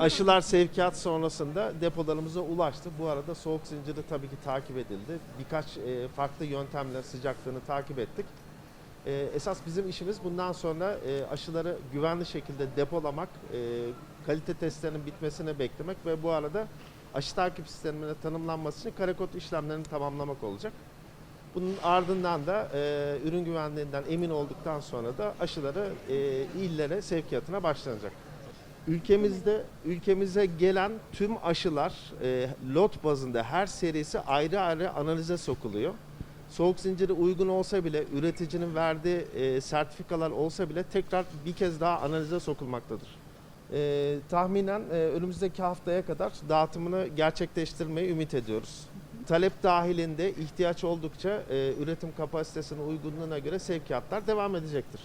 Aşılar sevkiyat sonrasında depolarımıza ulaştı. Bu arada soğuk zinciri tabii ki takip edildi. Birkaç e, farklı yöntemle sıcaklığını takip ettik. E, esas bizim işimiz bundan sonra e, aşıları güvenli şekilde depolamak, e, kalite testlerinin bitmesini beklemek ve bu arada aşı takip sistemine tanımlanması için kare kod işlemlerini tamamlamak olacak. Bunun ardından da e, ürün güvenliğinden emin olduktan sonra da aşıları e, illere sevkiyatına başlanacak. Ülkemizde ülkemize gelen tüm aşılar e, lot bazında her serisi ayrı ayrı analize sokuluyor. Soğuk zinciri uygun olsa bile üreticinin verdiği e, sertifikalar olsa bile tekrar bir kez daha analize sokulmaktadır. E, tahminen e, önümüzdeki haftaya kadar dağıtımını gerçekleştirmeyi ümit ediyoruz. Talep dahilinde ihtiyaç oldukça e, üretim kapasitesinin uygunluğuna göre sevkiyatlar devam edecektir.